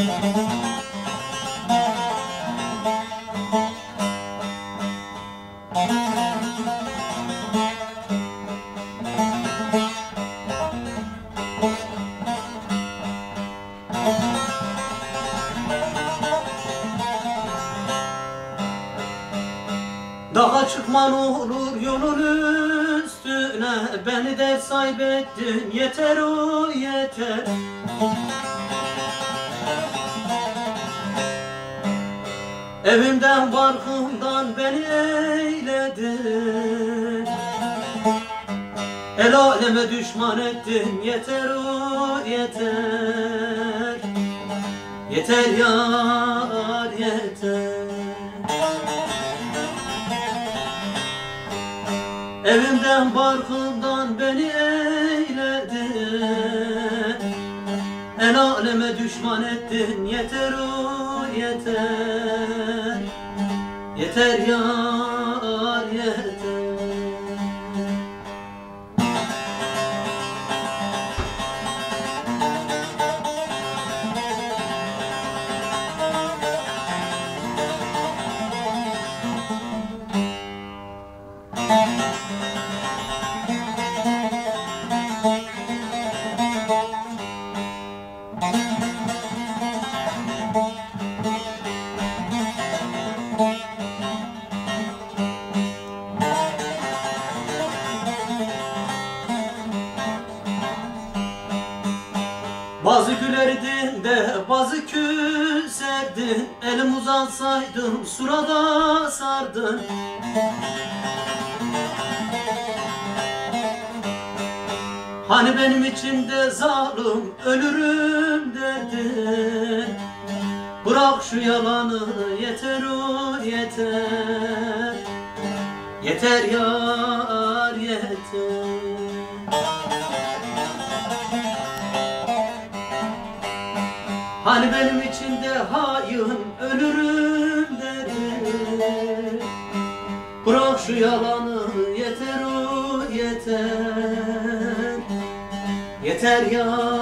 Dağa çıkman olur yolun üstüne. Beni de saybettin. Yeter o yeter. Evimden barkımdan beni eyledin El aleme düşman ettin yeter o yeter. Yeter yar yeter. Evimden barkımdan beni eyledin El aleme düşman ettin yeter o yeter Yeter yar Bazı gülerdin de bazı küserdin Elim uzansaydım surada sardın Hani benim içimde zalim ölürüm derdin Bırak şu yalanı yeter o yeter. Yeter yar yeter benim içinde hain ölürüm dedi. Bırak şu yalanı yeter o yeter. Yeter yar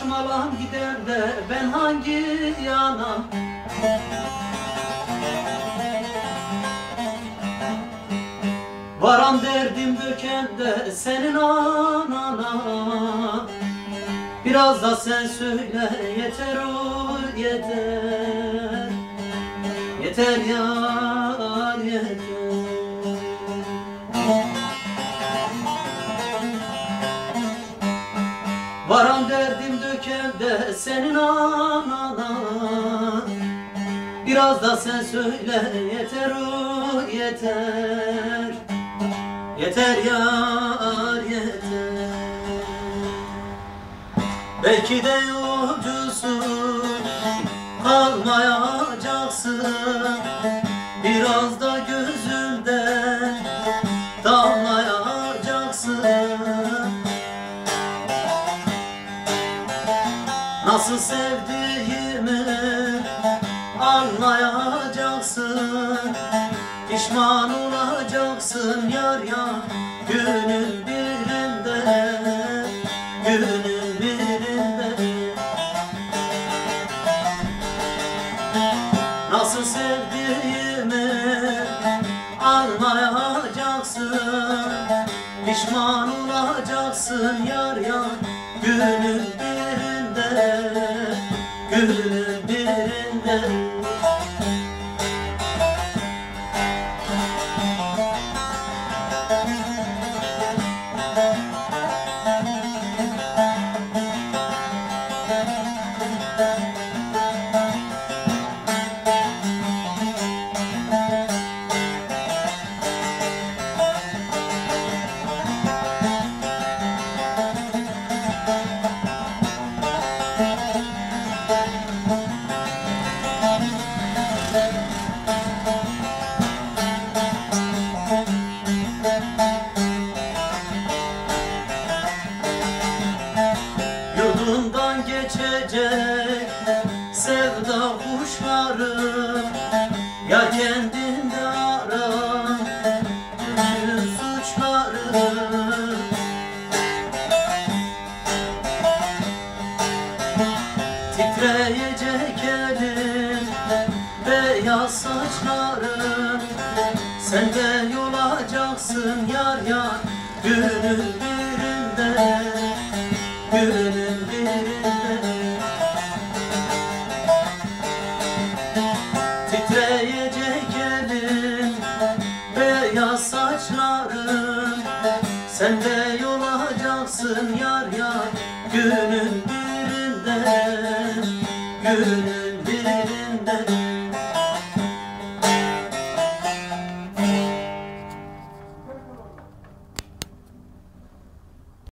Başım alan gider de ben hangi yana? Varan derdim döken de senin anana. Biraz da sen söyle yeter o yeter. Yeter yar yeter. Varan derdim döken de senin anana Biraz da sen söyle yeter o yeter. Yeter yar yeter. Belki de yolcusun kalmayacaksın sevdiğimi anlayacaksın. Pişman olacaksın yar ya Günün birinde Günün birinde. Nasıl sevdiğimi anlayacaksın. Pişman olacaksın yar ya Günün birinde beyaz saçların Sen de yolacaksın yar yar. Günün birinde Günün birinde. Titreyecek elin beyaz saçların Sen de yolacaksın yar yar. Günün birinde Günün